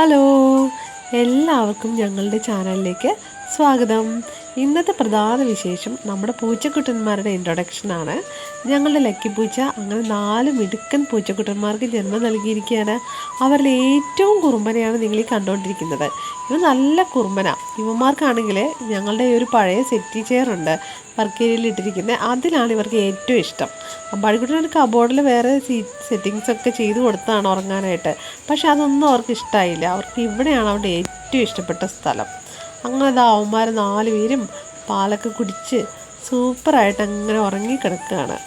Hello. എല്ലാവർക്കും ഞങ്ങളുടെ ചാനലിലേക്ക് സ്വാഗതം. ഇന്നത്തെ പ്രധാന വിശേഷം നമ്മുടെ പൂച്ചക്കുട്ടന്മാരുടെ ഇൻട്രൊഡക്ഷനാണ് ഞങ്ങളുടെ ലക്കി പൂച്ച അങ്ങനെ നാല് മിടുക്കൻ പൂച്ചക്കുട്ടന്മാർക്ക് ജന്മം നൽകിയിരിക്കുകയാണ്. അവരിൽ ഏറ്റവും കുറുമ്പനെയാണ് നിങ്ങൾ ഈ കണ്ടുകൊണ്ടിരിക്കുന്നത്. ഇവ നല്ല കുറുമ്പന. ഇവന്മാർക്കാണെങ്കിൽ ഞങ്ങളുടെ ഒരു പഴയ സെറ്റി ചെയറുണ്ട് വർക്കേരിയയിൽ ഇട്ടിരിക്കുന്നത് അതിലാണ് ഇവർക്ക് ഏറ്റവും ഇഷ്ടം. അമ്പാടിക്കുട്ടൻ അബോർഡിൽ വേറെ സീറ്റ് ഒക്കെ ചെയ്ത് കൊടുത്താണ് ഉറങ്ങാനായിട്ട്. പക്ഷെ അതൊന്നും അവർക്ക് ഇഷ്ടമായില്ല അവർക്ക് ഇവിടെയാണ് അവരുടെ ഏറ്റവും ഇഷ്ടപ്പെട്ട സ്ഥലം. അങ്ങനെ അവന്മാർ നാല് പേരും പാലൊക്കെ കുടിച്ച് സൂപ്പറായിട്ട് അങ്ങനെ ഉറങ്ങിക്കിടക്കുകയാണ്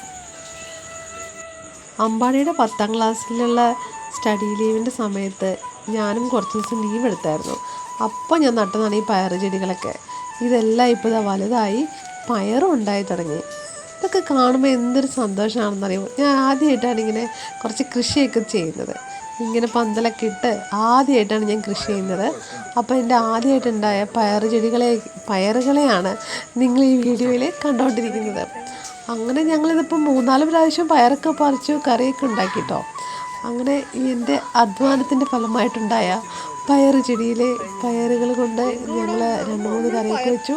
അമ്പാടിയുടെ പത്താം ക്ലാസ്സിലുള്ള സ്റ്റഡി ലീവിന്റെ സമയത്ത് ഞാനും കുറച്ച് ദിവസം ലീവ് എടുത്തായിരുന്നു. അപ്പോൾ ഞാൻ നട്ടതാണ് ഈ പയറ് ചെടികളൊക്കെ. ഇതെല്ലാം ഇപ്പോൾ ഇതാ വലുതായി പയറും ഉണ്ടായി തുടങ്ങി. ഇതൊക്കെ കാണുമ്പോൾ എന്തൊരു സന്തോഷമാണെന്നറിയുമോ? ഞാൻ ആദ്യമായിട്ടാണ് ഇങ്ങനെ കുറച്ച് കൃഷിയൊക്കെ ചെയ്യുന്നത്. ഇങ്ങനെ പന്തലൊക്കെ ഇട്ട് ആദ്യമായിട്ടാണ് ഞാൻ കൃഷി ചെയ്യുന്നത്. അപ്പോൾ എന്റെ ആദ്യമായിട്ടുണ്ടായ പയർ ചെടികളെ പയറുകളെയാണ് നിങ്ങൾ ഈ വീഡിയോയിൽ കണ്ടുകൊണ്ടിരിക്കുന്നത്. അങ്ങനെ ഞങ്ങളിതിപ്പോൾ മൂന്നാൽ പ്രാവശ്യം പയറൊക്കെ പറിച്ചു കറിയൊക്കെ ഉണ്ടാക്കി കേട്ടോ അങ്ങനെ എന്റെ അധ്വാനത്തിന്റെ ഫലമായിട്ടുണ്ടായ പയർ ചെടിയിലെ പയറുകൾ കൊണ്ട് ഞങ്ങൾ രണ്ട് മൂന്ന് കറിയൊക്കെ വെച്ചു.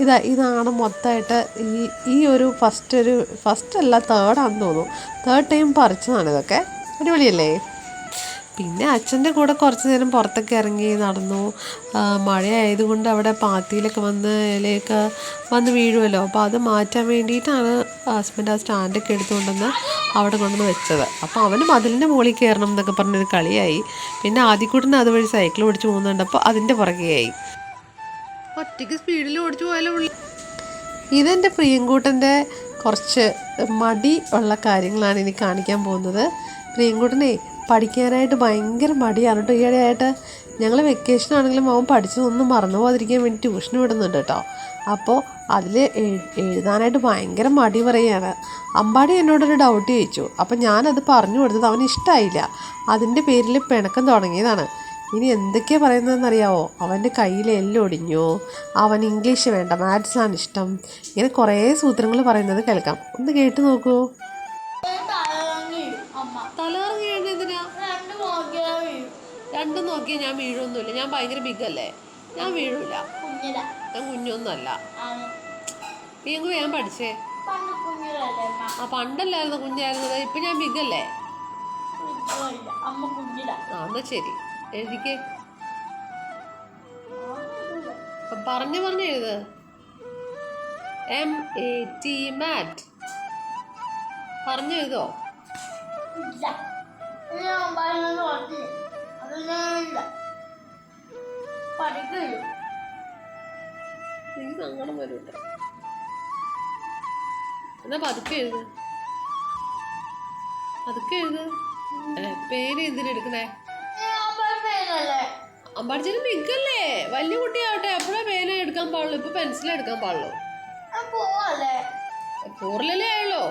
ഇതാ ഇതാണ് മൊത്തമായിട്ട് ഈ ഈ ഒരു ഫസ്റ്റ് ഒരു ഫസ്റ്റ് അല്ല തേർഡാണെന്ന് തോന്നുന്നു. തേർഡ് ടൈം പറിച്ചതാണ് ഇതൊക്കെ. അടിപൊളിയല്ലേ? പിന്നെ അച്ഛന്റെ കൂടെ കുറച്ച് നേരം പുറത്തൊക്കെ ഇറങ്ങി നടന്നു. മഴയായതുകൊണ്ട് അവിടെ പാത്തിയിലൊക്കെ വന്ന് ഇലയൊക്കെ വന്ന് വീഴുമല്ലോ അപ്പോൾ അത് മാറ്റാൻ വേണ്ടിയിട്ടാണ് ഹസ്ബൻഡ് ആ സ്റ്റാൻഡൊക്കെ എടുത്തുകൊണ്ടുവന്ന് അവിടെ കൊണ്ടുവന്ന് വെച്ചത്. അപ്പോൾ അവന് മതിലിന്റെ മുകളിൽ കയറണം എന്നൊക്കെ പറഞ്ഞൊരു കളിയായി. പിന്നെ ആദ്യക്കൂട്ടിന് അതുവഴി സൈക്കിൾ ഓടിച്ച് പോകുന്നുണ്ടപ്പോൾ അതിന്റെ പുറകെയായി ഒറ്റയ്ക്ക് സ്പീഡിൽ ഓടിച്ചു പോയാലും പുള്ളി ഇതെന്റെ പ്രിയങ്കൂട്ടന്റെ കുറച്ച് മടി ഉള്ള കാര്യങ്ങളാണ് ഇനി കാണിക്കാൻ പോകുന്നത്. പ്രിയങ്കൂട്ടനെ പഠിക്കാനായിട്ട് ഭയങ്കര മടിയാണ് കേട്ടോ. ഈയിടെയായിട്ട് ഞങ്ങൾ വെക്കേഷൻ ആണെങ്കിലും അവൻ പഠിച്ചതൊന്നും മറന്നു പോകാതിരിക്കാൻ വേണ്ടി ട്യൂഷൻ വിടുന്നുണ്ട് കേട്ടോ. അപ്പോൾ അതിൽ എഴുതാനായിട്ട് ഭയങ്കര മടി പറയുകയാണ്. അമ്പാടി എന്നോടൊരു ഡൗട്ട് ചോദിച്ചു. അപ്പം ഞാനത് പറഞ്ഞു കൊടുത്തത് അവന് ഇഷ്ടമായില്ല അതിന്റെ പേരിൽ പിണക്കം തുടങ്ങിയതാണ്. ഇനി എന്തൊക്കെയാണ് പറയുന്നതെന്നറിയാവോ? അവന്റെ കയ്യിൽ എല്ലാം ഒടിഞ്ഞു. അവൻ ഇംഗ്ലീഷ് വേണ്ട മാത്സാണ് ഇഷ്ടം. ഇങ്ങനെ കുറേ സൂത്രങ്ങൾ പറയുന്നത് കേൾക്കാം. ഒന്ന് കേട്ട് നോക്കൂ. രണ്ടും നോക്കിയാൽ ഞാൻ വീഴൊന്നുമില്ല. ഞാൻ ഭയങ്കര ബിഗ് അല്ലേ? ഞാൻ വീഴൂല. ഞാൻ കുഞ്ഞൊന്നുമല്ല നീങ്ങ് ഞാൻ പഠിച്ചേ? ആ പണ്ടല്ലായിരുന്നു കുഞ്ഞായിരുന്നത് ഇപ്പൊ ഞാൻ ബിഗ് അല്ലേ? അമ്മ കുഞ്ഞില. ആ എന്നാ ശരി. എഴുതിക്കേ. പറഞ്ഞു പറഞ്ഞു എഴുത്. എം എ ടി മാറ്റ് പറഞ്ഞു എഴുതോ? പഠിക്കില്ല എനിക്ക് സങ്കടം വരൂട്ടോ എന്നാ പതുക്കെ എഴുത്. പതുക്കെ എഴുത്. പേര് പറഞ്ഞല്ലേ അമ്പാടിച്ചേരും മിക്കല്ലേ വലിയ കുട്ടിയാവട്ടെ എപ്പോഴാ പേന എടുക്കാൻ പാടുള്ളൂ. ഇപ്പൊ പെൻസിൽ എടുക്കാൻ പാടുള്ളൂ. പോറിലല്ലേ ആയുള്ളൂ.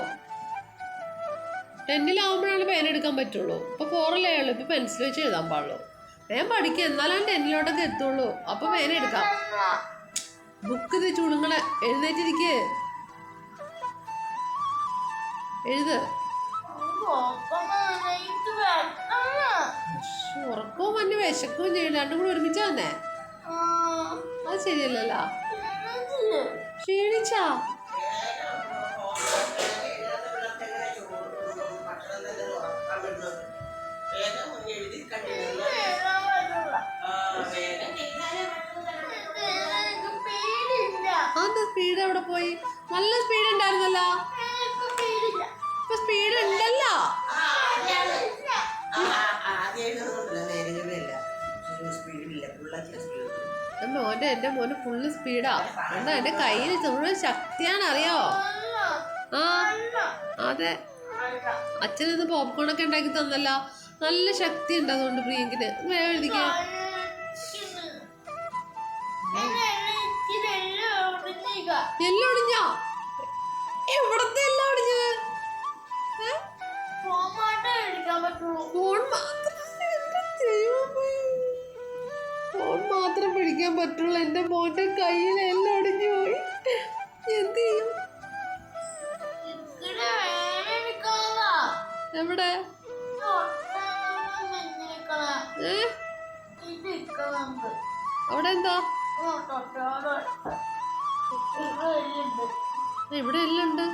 ടെന്നിലാവുമ്പോഴാണ് പേന എടുക്കാൻ പറ്റുള്ളൂ. ഇപ്പോൾ ഫോറിലേ ഇപ്പോൾ ഇപ്പൊ പെൻസിൽ വെച്ച് എഴുതാൻ പാടുള്ളൂ. വേഗം പഠിക്കുക എന്നാലും ടെന്നിലോട്ടൊക്കെ എത്തുള്ളൂ. അപ്പോൾ പേന എടുക്കാം. ബുക്ക് ഇത് ചുളുങ്ങളെ എഴുന്നേറ്റിരിക്കുക എഴുത്. ഉറക്കവും മഞ്ഞ് വിശക്കവും ചെയ്യും. രണ്ടും കൂടെ ഒരുമിച്ച് വന്നേ? അത് ശരിയല്ലല്ലോ. ക്ഷീണിച്ചാ? പോയി? നല്ല സ്പീഡ് ഉണ്ടായിരുന്നല്ലോ? ഇപ്പൊ സ്പീഡ് ഉണ്ടല്ലോ. മോന്റെ എന്റെ മോന് ഫുള്ള് സ്പീഡാ എന്താ എന്റെ കയ്യിൽ ശക്തിയാണ് അറിയോ? ആ അതെ. അച്ഛൻ ഇന്ന് പോപ്കോൺ ഒക്കെ ഉണ്ടാക്കി തന്നല്ലോ. നല്ല ശക്തി ഉണ്ട് അതുകൊണ്ട് പ്രിയങ്കിന്. വേഗം എഴുതിക്കാം എല്ലാം ഒടിഞ്ഞോ? എവിടത്തെ എല്ലാം ഒടിഞ്ഞത് ഏ? ഫോൺ. ഫോൺ മാത്രം പിടിക്കാൻ പറ്റുള്ളൂ. എന്റെ മോന്റെ കയ്യിൽ എല്ലാം ഒടിഞ്ഞു പോയി. എന്ത് ചെയ്യും? എവിടെ? അവിടെ എന്താ. ഇവിടെ. എല്ലാം ഉണ്ട്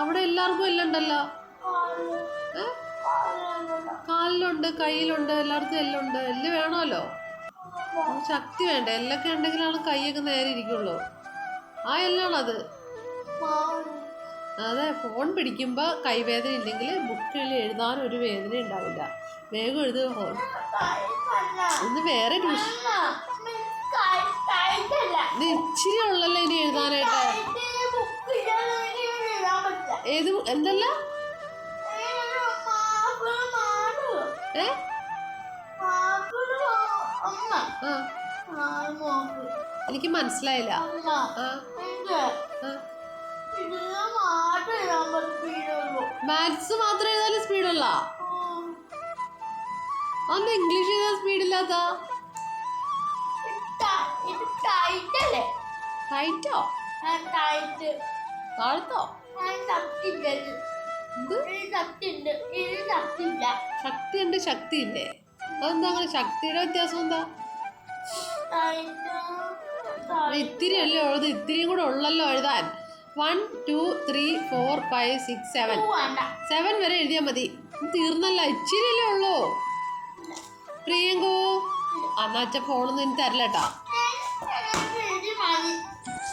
അവിടെ എല്ലാവർക്കും എല്ലാം. കാലിലുണ്ട് കയ്യിലുണ്ട് എല്ലാവർക്കും എല്ലാം ഉണ്ട് എല്ല് വേണമല്ലോ. ശക്തി വേണ്ട? എല്ലൊക്കെ ഉണ്ടെങ്കിലാണ് കൈയൊക്കെ നേരെ ഇരിക്കുള്ളൂ. ആ എല്ലാണോ അത് ഫോൺ പിടിക്കുമ്പോൾ കൈവേദന ഇല്ലെങ്കിൽ ബുക്കിൽ എഴുതാൻ ഒരു വേദന ഉണ്ടാവില്ല. വേഗം എഴുതുക ഫോൺ. ഇന്ന് വേറെ ട്യൂഷൻ ഇത് ഇച്ചിരി ഉള്ളല്ലോ ഇനി എഴുതാനായിട്ട്? ഏത് എന്തല്ല. ഏ? എനിക്ക് മനസ്സിലായില്ല. മാത്സ് മാത്രം എഴുതാലും സ്പീഡുള്ള ഉം. അന്ന് ഇംഗ്ലീഷ് എഴുതാൻ സ്പീഡില്ലാത്ത എന്ത് അല്ലേ ടൈറ്റോ ടൈറ്റ് ശക്തിയില്ല? ശക്തി ഉണ്ട് ശക്തി ഇല്ലേ അതെന്താ അങ്ങനെ ശക്തിയുടെ വ്യത്യാസം എന്താ? ടൈറ്റ് ഇത്തിരി അല്ലേ ഉള്ളത് ഇത്തിരിയും കൂടെ ഉള്ളല്ലോ എഴുതാൻ. One two three four five six seven seven വരെ എഴുതിയാൽ മതി. തീർന്നല്ല. ഇച്ചിരി അല്ലേ ഉള്ളൂ പ്രിയങ്കു അന്നാച്ച ഫോണൊന്നും എനിക്ക് തരില്ല കേട്ടാ.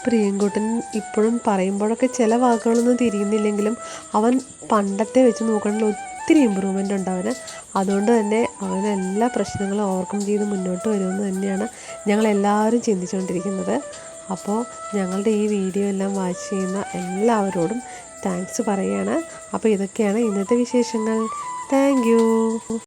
പ്രിയൻകുട്ടൻ ഇപ്പോഴും പറയുമ്പോഴൊക്കെ ചില വാക്കുകളൊന്നും തിരിയുന്നില്ലെങ്കിലും അവൻ പണ്ടത്തെ വെച്ച് നോക്കണമെങ്കിൽ ഒത്തിരി ഇമ്പ്രൂവ്മെന്റ് ഉണ്ട് അവന്. അതുകൊണ്ട് തന്നെ അവൻ എല്ലാ പ്രശ്നങ്ങളും ഓവർകം ചെയ്ത് മുന്നോട്ട് വരുമെന്ന് തന്നെയാണ് ഞങ്ങളെല്ലാവരും ചിന്തിച്ചുകൊണ്ടിരിക്കുന്നത്. അപ്പോൾ ഞങ്ങളുടെ ഈ വീഡിയോ എല്ലാം വാച്ച് ചെയ്യുന്ന എല്ലാവരോടും താങ്ക്സ് പറയുകയാണ്. അപ്പോൾ ഇതൊക്കെയാണ് ഇന്നത്തെ വിശേഷങ്ങൾ. താങ്ക്